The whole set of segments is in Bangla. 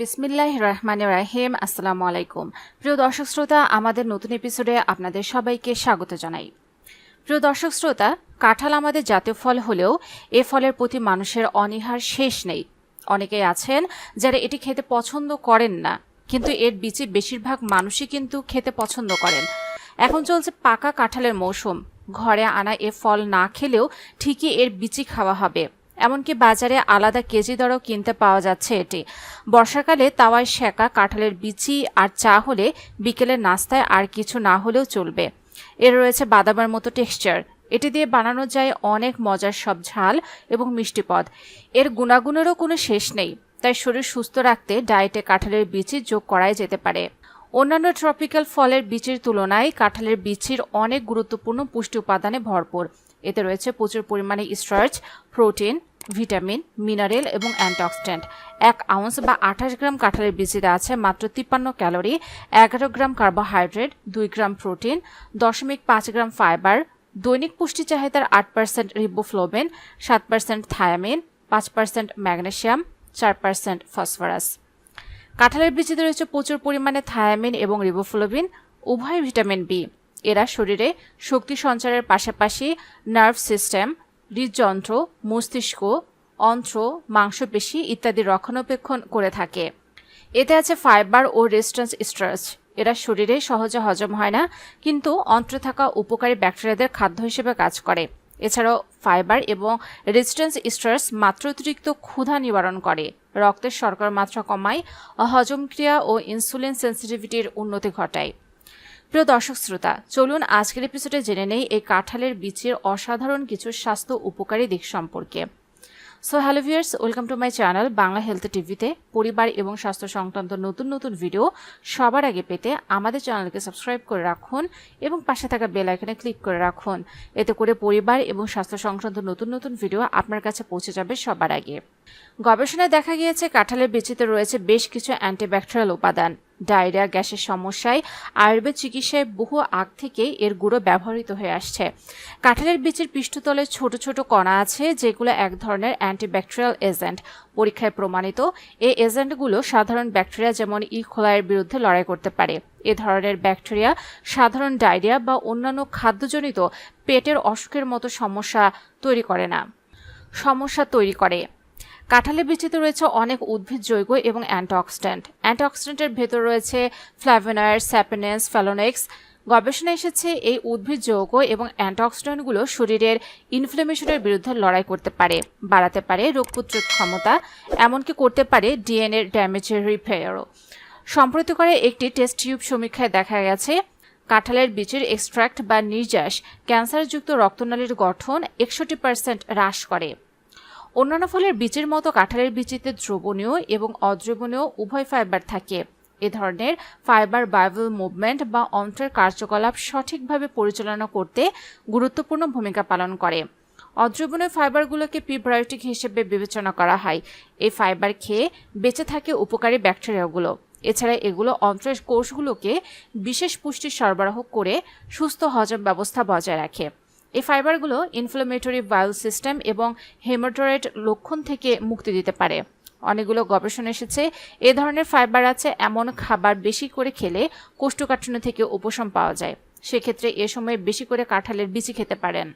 বিসমিল্লাহ রহমান রাহিম, আসসালামু আলাইকুম। প্রিয় দর্শক শ্রোতা, আমাদের নতুন এপিসোডে আপনাদের সবাইকে স্বাগত জানাই। প্রিয় দর্শক শ্রোতা, কাঁঠাল আমাদের জাতীয় ফল হলেও এ ফলের প্রতি মানুষের অনীহার শেষ নেই। অনেকেই আছেন যারা এটি খেতে পছন্দ করেন না, কিন্তু এর বিচি বেশিরভাগ মানুষই কিন্তু খেতে পছন্দ করেন। এখন চলছে পাকা কাঁঠালের মৌসুম। ঘরে আনা এ ফল না খেলেও ঠিকই এর বিচি খাওয়া হবে। এমনকি বাজারে আলাদা কেজি দরও কিনতে পাওয়া যাচ্ছে এটি। বর্ষাকালে তাওয়ায় সেকা, কাঁঠালের বিচি আর চা হলে বিকেলের নাস্তায় আর কিছু না হলেও চলবে। এর রয়েছে বাদামের মতো টেক্সচার। এটি দিয়ে বানানো যায় অনেক মজার সব ঝাল এবং মিষ্টি পদ। এর গুণাগুণেরও কোনো শেষ নেই, তাই শরীর সুস্থ রাখতে ডায়েটে কাঁঠালের বিচি যোগ করাই যেতে পারে। অন্যান্য ট্রপিক্যাল ফলের বীজের তুলনায় কাঁঠালের বীচির অনেক গুরুত্বপূর্ণ পুষ্টি উপাদানে ভরপুর। এতে রয়েছে প্রচুর পরিমাণে স্টার্চ, প্রোটিন ভিটামিন, মিনারেল এবং অ্যান্টিঅক্সিডেন্ট এক আউন্স বা আঠাশ গ্রাম কাঁঠালের বীজিতে আছে মাত্র তিপ্পান্ন ক্যালোরি, এগারো গ্রাম কার্বোহাইড্রেট, দুই গ্রাম প্রোটিন, দশমিক পাঁচ গ্রাম ফাইবার, দৈনিক পুষ্টি চাহিদার আট পার্সেন্ট রিবোফ্লোবেন সাত পার্সেন্ট থায়ামিন পাঁচ পার্সেন্ট ম্যাগনেশিয়াম চার পার্সেন্ট ফসফরাস কাঁঠালের বীজেতে রয়েছে প্রচুর পরিমাণে থায়ামিন এবং রিবোফ্লোবিন উভয় ভিটামিন বি এরা শরীরে শক্তি সঞ্চারের পাশাপাশি নার্ভ সিস্টেম হৃদযন্ত্র, মস্তিষ্ক, অন্ত্র, মাংসপেশি ইত্যাদি রক্ষণাবেক্ষণ করে থাকে। এতে আছে ফাইবার ও রেজিস্ট্যান্স স্ট্রেস এরা শরীরে সহজে হজম হয় না, কিন্তু অন্ত্রে থাকা উপকারী ব্যাকটেরিয়াদের খাদ্য হিসেবে কাজ করে। এছাড়াও ফাইবার এবং রেজিস্ট্যান্স স্ট্রেস মাত্রাতিরিক্ত ক্ষুধা নিবারণ করে। রক্তের শর্করা মাত্রা কমায় হজমক্রিয়া ও ইনসুলিন সেন্সিটিভিটির উন্নতি ঘটায়। প্রিয় দর্শক শ্রোতা, চলুন আজকের এপিসোডে জেনে নেই এই কাঁঠালের বীজের অসাধারণ কিছু স্বাস্থ্য উপকারী দিক সম্পর্কে। So hello viewers welcome to my channel Bangla health টিভিতে পরিবার এবং স্বাস্থ্য সংক্রান্ত নতুন নতুন ভিডিও সবার আগে পেতে আমাদের চ্যানেলকে সাবস্ক্রাইব করে রাখুন এবং পাশে থাকা বেল আইকনে ক্লিক করে রাখুন। এতে করে পরিবার এবং স্বাস্থ্য সংক্রান্ত নতুন নতুন ভিডিও আপনার কাছে পৌঁছে যাবে সবার আগে। গবেষণায় দেখা গিয়েছে, কাঁঠালের বিচিতে রয়েছে বেশ কিছু অ্যান্টিব্যাকটেরিয়াল উপাদান। ডায়রিয়া, গ্যাসের সমস্যায়, আয়ুর্বেদ চিকিৎসায় বহু আগ থেকেই এর গুঁড়ো ব্যবহৃত হয়ে আসছে। কাঁঠালের বীজের পৃষ্ঠতলে ছোট ছোট কণা আছে, যেগুলো এক ধরনের অ্যান্টিব্যাকটেরিয়াল এজেন্ট পরীক্ষায় প্রমাণিত, এই এজেন্টগুলো সাধারণ ব্যাকটেরিয়া যেমন ইকোলাইয়ের বিরুদ্ধে লড়াই করতে পারে। এ ধরনের ব্যাকটেরিয়া সাধারণ ডায়রিয়া বা অন্যান্য খাদ্যজনিত পেটের অসুখের মতো সমস্যা তৈরি করে না। সমস্যা তৈরি করে। কাঁঠালের বীচিতে রয়েছে অনেক উদ্ভিদ, জৈব এবং অ্যান্টিঅক্সিডেন্ট অ্যান্টিঅক্সিডেন্টের ভেতর রয়েছে ফ্ল্যাভোনয়েড স্যাপেনেন্স ফ্যালোনেক্স গবেষণা এসেছে এই উদ্ভিদ যৌগ এবং অ্যান্টিঅক্সিডেন্টগুলো শরীরের ইনফ্লেমেশনের বিরুদ্ধে লড়াই করতে পারে, বাড়াতে পারে রোগ প্রতিরোধ ক্ষমতা, এমনকি করতে পারে ডিএনএ ড্যামেজের রিপেয়ারও সম্প্রতি করে একটি টেস্ট টিউব সমীক্ষায় দেখা গেছে, কাঁঠালের বীজের এক্সট্রাক্ট বা নির্যাস ক্যান্সারযুক্ত রক্তনালীর গঠন একষট্টি পার্সেন্ট হ্রাস করে। অন্যান্য ফলের বীজের মতো কাঁঠালের বীচিতে দ্রবণীয় এবং অদ্রবণীয় উভয় ফাইবার থাকে। এ ধরনের ফাইবার বায়োবল মুভমেন্ট বা অন্ত্রের কার্যকলাপ সঠিকভাবে পরিচালনা করতে গুরুত্বপূর্ণ ভূমিকা পালন করে। অদ্রবণীয় ফাইবারগুলোকে প্রিবায়োটিক হিসেবে বিবেচনা করা হয়। এই ফাইবার খেয়ে বেঁচে থাকে উপকারী ব্যাকটেরিয়াগুলো এছাড়া এগুলো অন্ত্রের কোষগুলোকে বিশেষ পুষ্টি সরবরাহ করে সুস্থ হজম ব্যবস্থা বজায় রাখে। এই ফাইবারগুলো ইনফ্লামেটরি বায়োল সিস্টেম এবং হেমাটোরেট লক্ষণ থেকে মুক্তি দিতে পারে। অনেকগুলো গবেষণা এসেছে, এ ধরনের ফাইবার আছে, এমন খাবার বেশি করে খেলে কোষ্ঠকাঠিন্য থেকে উপশম পাওয়া যায়। সেক্ষেত্রে এ সময় বেশি করে কাঁঠালের বিচি খেতে পারেন।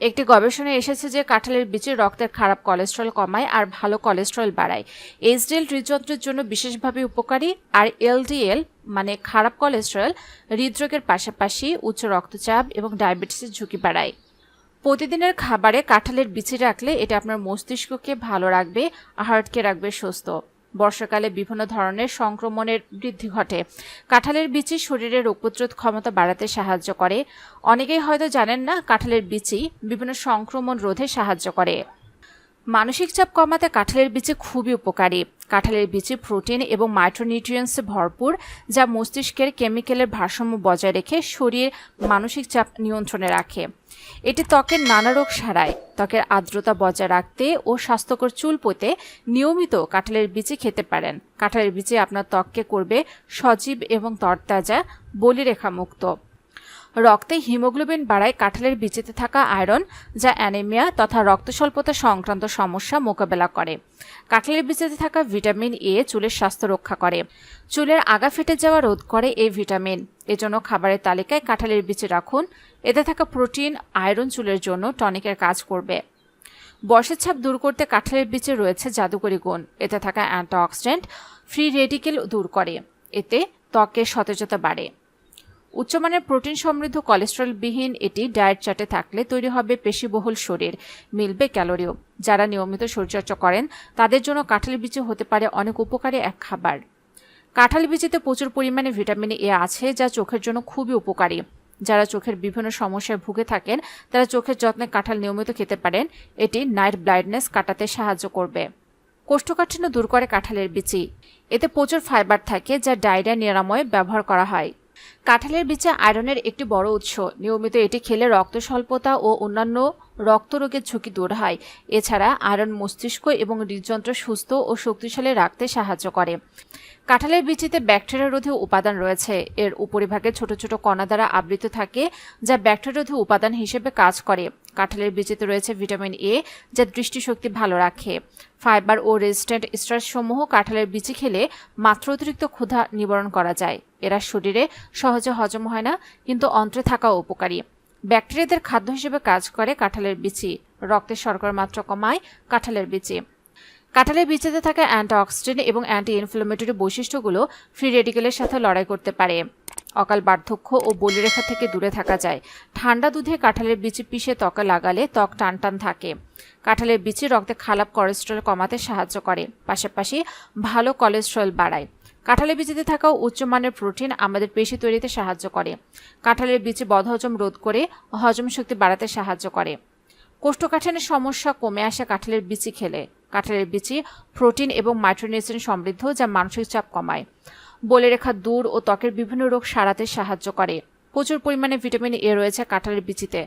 একটি গবেষণায় এসেছে যে কাঁঠালের বীজে রক্তের খারাপ কোলেস্ট্রল কমায় আর ভালো কোলেস্ট্রল বাড়ায়। এইচডিএল হৃদযন্ত্রের জন্য বিশেষভাবে উপকারী আর এলডিএল মানে খারাপ কোলেস্ট্রল হৃদরোগের পাশাপাশি উচ্চ রক্তচাপ এবং ডায়াবেটিসের ঝুঁকি বাড়ায়। প্রতিদিনের খাবারে কাঁঠালের বিচি রাখলে এটা আপনার মস্তিষ্ককে ভালো রাখবে হার্টকে রাখবে সুস্থ। বর্ষাকালে বিভিন্ন ধরনের সংক্রমণের বৃদ্ধি ঘটে। কাঁঠালের বিচি শরীরে রোগ প্রতিরোধ ক্ষমতা বাড়াতে সাহায্য করে। অনেকেই হয়তো জানেন না, কাঁঠালের বিচি বিভিন্ন সংক্রমণ রোধে সাহায্য করে। মানসিক চাপ কমাতে কাঁঠালের বীজে খুবই উপকারী। কাঁঠালের বীজে প্রোটিন এবং মাইক্রোনিউট্রিয়েন্টসে ভরপুর, যা মস্তিষ্কের কেমিক্যালের ভারসাম্য বজায় রেখে শরীর মানসিক চাপ নিয়ন্ত্রণে রাখে। এটি ত্বকের নানা রোগ সারায়। ত্বকের আর্দ্রতা বজায় রাখতে ও স্বাস্থ্যকর চুল পোতে নিয়মিত কাঁঠালের বীজে খেতে পারেন। কাঁঠালের বীজে আপনার ত্বককে করবে সজীব এবং তরতাজা বলিরেখা মুক্ত রক্তে হিমোগ্লোবিন বাড়ায় কাঁঠালের বীজেতে থাকা আয়রন, যা অ্যানিমিয়া তথা রক্ত স্বল্পতা সংক্রান্ত সমস্যা মোকাবেলা করে। কাঁঠালের বীজেতে থাকা ভিটামিন এ চুলের স্বাস্থ্য রক্ষা করে। চুলের আগা ফেটে যাওয়া রোধ করে এই ভিটামিন। এজন্য খাবারের তালিকায় কাঁঠালের বীজ রাখুন। এতে থাকা প্রোটিন, আয়রন চুলের জন্য টনিকের কাজ করবে। বয়সের ছাপ দূর করতে কাঁঠালের বীজে রয়েছে জাদুকরী গুণ। এতে থাকা অ্যান্টিঅক্সিডেন্ট ফ্রি রেডিকেল দূর করে। এতে ত্বকের সতেজতা বাড়ে। উচ্চমানের প্রোটিন সমৃদ্ধ কোলেস্ট্রলবিহীন এটি ডায়েট চার্টে থাকলে তৈরি হবে পেশিবহুল শরীর, মিলবে ক্যালোরিও। যারা নিয়মিত শরীরচর্চা করেন, তাদের জন্য কাঁঠাল বীজে হতে পারে অনেক উপকারী এক খাবার। কাঁঠাল বীজেতে প্রচুর পরিমাণে ভিটামিন এ আছে, যা চোখের জন্য খুবই উপকারী। যারা চোখের বিভিন্ন সমস্যায় ভুগে থাকেন, তারা চোখের যত্নে কাঁঠাল নিয়মিত খেতে পারেন। এটি নাইট ব্লাইন্ডনেস কাটাতে সাহায্য করবে। কোষ্ঠকাঠিন্য দূর করে কাঁঠালের বিচি। এতে প্রচুর ফাইবার থাকে, যা ডায়রিয়া নিরাময়ে ব্যবহার করা হয়। কাঁঠালের বিচে আয়রনের একটি বড় উৎস। নিয়মিত এটি খেলে রক্ত স্বল্পতা ও অন্যান্য রক্তরোগের ঝুঁকি দূর হয়। এছাড়া আয়রন মস্তিষ্ক এবং হৃদযন্ত্র সুস্থ ও শক্তিশালী রাখতে সাহায্য করে। কাঁঠালের বিচিতে ব্যাকটেরিয়া রোধী উপাদান রয়েছে। এর উপরিভাগে ছোট ছোট কণা দ্বারা আবৃত থাকে, যা ব্যাকটেরিয়া রোধী উপাদান হিসেবে কাজ করে। কাঁঠালের বীচিতে রয়েছে ভিটামিন এ যা দৃষ্টিশক্তি ভালো রাখে। ফাইবার ও রেজিস্ট্যান্ট স্ট্রেস সমূহ কাঁঠালের বিচি খেলে মাত্র অতিরিক্ত ক্ষুধা নিবারণ করা যায়। এরা শরীরে সহজে হজম হয় না, কিন্তু অন্ত্রে থাকা উপকারী। ব্যাকটেরিয়াদের খাদ্য হিসেবে কাজ করে কাঁঠালের বিচি রক্তের শর্করার মাত্রা কমায় কাঁঠালের বিচি কাঁঠালের বীজেতে থাকা অ্যান্টিঅক্সিডেন্ট এবং অ্যান্টি ইনফ্লামেটরি বৈশিষ্ট্যগুলো ফ্রি রেডিকেলের সাথে লড়াই করতে পারে। অকাল বার্ধক্য ও বলিরেখা থেকে দূরে থাকা যায়। ঠান্ডা দুধে কাঁঠালের বিচি পিষে ত্বকে লাগালে ত্বক টান টান থাকে। কাঁঠালের বিচি রক্তে খারাপ কোলেস্ট্রল কমাতে সাহায্য করে। পাশাপাশি ভালো কোলেস্ট্রল বাড়ায়। কাঁঠালের বীজেতে থাকা উচ্চমানের প্রোটিন আমাদের পেশি তৈরিতে সাহায্য করে। কাঁঠালের বীজে বদহজম রোধ করে হজম শক্তি বাড়াতে সাহায্য করে। কোষ্ঠকাঠিন্যের সমস্যা কমে আসে কাঁঠালের বিচি খেলে। কাঁঠালের বিচি প্রোটিন এবং মাইক্রোনিউট্রিয়েন্ট সমৃদ্ধ যা মানসিক চাপ কমায়। বলে রেখা দূর ও ত্বকের বিভিন্ন রোগ সারাতে সাহায্য করে। প্রচুর পরিমাণে ভিটামিন এ রয়েছে কাঁঠালের বিচিতে।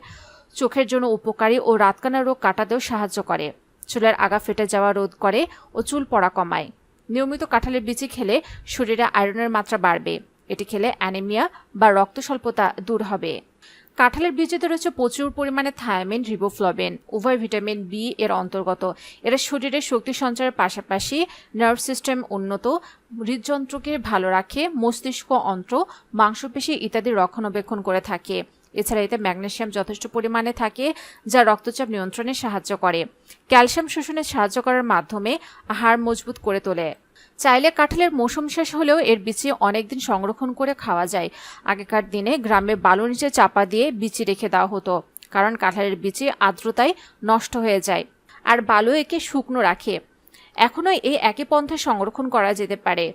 চোখের জন্য উপকারী ও রাতকানা রোগ কাটাতেও সাহায্য করে। চুলের আগা ফেটে যাওয়া রোধ করে ও চুল পড়া কমায়। নিয়মিত কাঁঠালের বিচি খেলে শরীরে আয়রনের মাত্রা বাড়বে। এটি খেলে অ্যানিমিয়া বা রক্ত স্বল্পতা দূর হবে। কাঁঠালের বীজেতে রয়েছে প্রচুর পরিমাণে থায়ামিন রিবোফ্লবিন উভয় ভিটামিন বি এর অন্তর্গত। এরা শরীরের শক্তি সঞ্চারের পাশাপাশি নার্ভ সিস্টেম উন্নত, হৃদযন্ত্রকে ভালো রাখে, মস্তিষ্ক অন্ত্র, মাংসপেশি ইত্যাদি রক্ষণাবেক্ষণ করে থাকে। এছাড়া এতে ম্যাগনেসিয়াম যথেষ্ট পরিমাণে থাকে, যা রক্তচাপ নিয়ন্ত্রণে সাহায্য করে। ক্যালসিয়াম শোষণে সাহায্য করার মাধ্যমে হাড় মজবুত করে তোলে। চাইলে কাঁঠালের মৌসুম শেষ হলেও এর বিচি অনেকদিন সংরক্ষণ করে খাওয়া যায়। আগেকার দিনে গ্রামে বালু নিচে চাপা দিয়ে বিচি রেখে দেওয়া হতো, কারণ কাঁঠালের বিচি আর্দ্রতায় নষ্ট হয়ে যায় আর বালু একে শুকনো রাখে। এখনও এই একই পন্থে সংরক্ষণ করা যেতে পারে।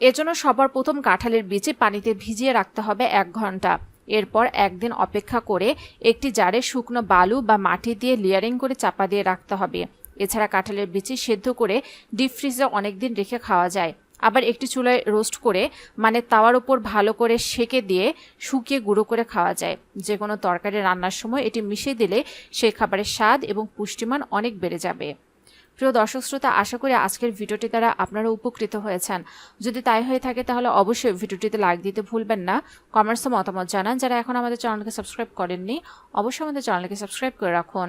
এজন্য সবার প্রথম কাঁঠালের বিচি পানিতে ভিজিয়ে রাখতে হবে এক ঘণ্টা। এরপর একদিন অপেক্ষা করে একটি জারে শুকনো বালু বা মাটি দিয়ে লেয়ারিং করে চাপা দিয়ে রাখতে হবে। এছাড়া কাঁঠালের বিচি সেদ্ধ করে ডিপ ফ্রিজে অনেকদিন রেখে খাওয়া যায়। আবার একটি চুলায় রোস্ট করে মানে তাওয়ার উপর ভালো করে সেকে দিয়ে শুকিয়ে গুঁড়ো করে খাওয়া যায়। যে কোনো তরকারি রান্নার সময় এটি মিশিয়ে দিলে সেই খাবারের স্বাদ এবং পুষ্টিমান অনেক বেড়ে যাবে। প্রিয় দর্শক শ্রোতা, আশা করি আজকের ভিডিওটি দ্বারা আপনারা উপকৃত হয়েছেন। যদি তাই হয়ে থাকে তাহলে অবশ্যই ভিডিওটিতে লাইক দিতে ভুলবেন না। কমেন্টসে মতামত জানান যারা এখন আমাদের চ্যানেলকে সাবস্ক্রাইব করেননি। অবশ্যই আমাদের চ্যানেলকে সাবস্ক্রাইব করে রাখুন।